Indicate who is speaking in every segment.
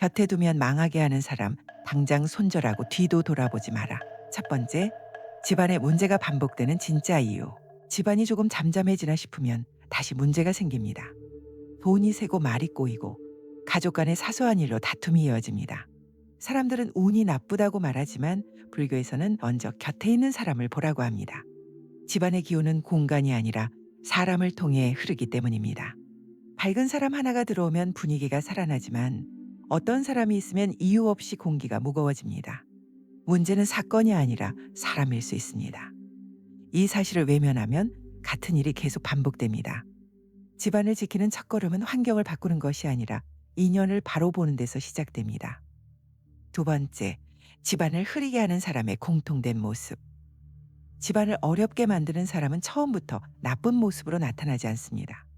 Speaker 1: 곁에 두면 망하게 하는 사람 당장 손절하고 뒤도 돌아보지 마라. 첫 번째, 집안에 문제가 반복되는 진짜 이유. 집안이 조금 잠잠해지나 싶으면 다시 문제가 생깁니다. 돈이 새고 말이 꼬이고 가족 간의 사소한 일로 다툼이 이어집니다. 사람들은 운이 나쁘다고 말하지만 불교에서는 먼저 곁에 있는 사람을 보라고 합니다. 집안의 기운은 공간이 아니라 사람을 통해 흐르기 때문입니다. 밝은 사람 하나가 들어오면 분위기가 살아나지만 어떤 사람이 있으면 이유 없이 공기가 무거워집니다. 문제는 사건이 아니라 사람일 수 있습니다. 이 사실을 외면하면 같은 일이 계속 반복됩니다. 집안을 지키는 첫걸음은 환경을 바꾸는 것이 아니라 인연을 바로 보는 데서 시작됩니다. 두 번째, 집안을 흐리게 하는 사람의 공통된 모습. 집안을 어렵게 만드는 사람은 처음부터 나쁜 모습으로 나타나지 않습니다.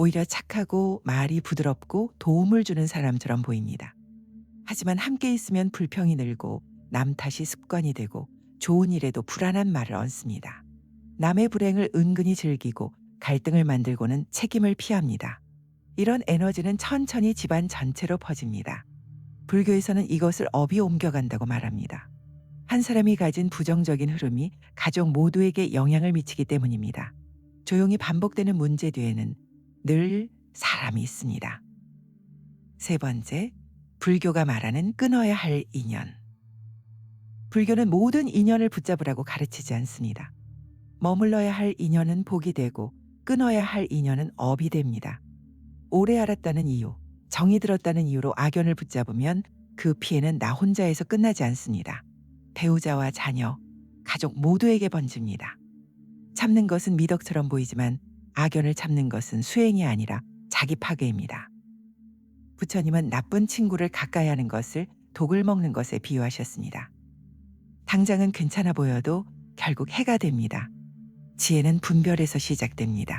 Speaker 1: 오히려 착하고 말이 부드럽고 도움을 주는 사람처럼 보입니다. 하지만 함께 있으면 불평이 늘고 남 탓이 습관이 되고 좋은 일에도 불안한 말을 얹습니다. 남의 불행을 은근히 즐기고 갈등을 만들고는 책임을 피합니다. 이런 에너지는 천천히 집안 전체로 퍼집니다. 불교에서는 이것을 업이 옮겨간다고 말합니다. 한 사람이 가진 부정적인 흐름이 가족 모두에게 영향을 미치기 때문입니다. 조용히 반복되는 문제 뒤에는 늘 사람이 있습니다. 세 번째, 불교가 말하는 끊어야 할 인연. 불교는 모든 인연을 붙잡으라고 가르치지 않습니다. 머물러야 할 인연은 복이 되고 끊어야 할 인연은 업이 됩니다. 오래 알았다는 이유, 정이 들었다는 이유로 악연을 붙잡으면 그 피해는 나 혼자에서 끝나지 않습니다. 배우자와 자녀, 가족 모두에게 번집니다. 참는 것은 미덕처럼 보이지만 악연을 참는 것은 수행이 아니라 자기 파괴입니다. 부처님은 나쁜 친구를 가까이 하는 것을 독을 먹는 것에 비유하셨습니다. 당장은 괜찮아 보여도 결국 해가 됩니다. 지혜는 분별에서 시작됩니다.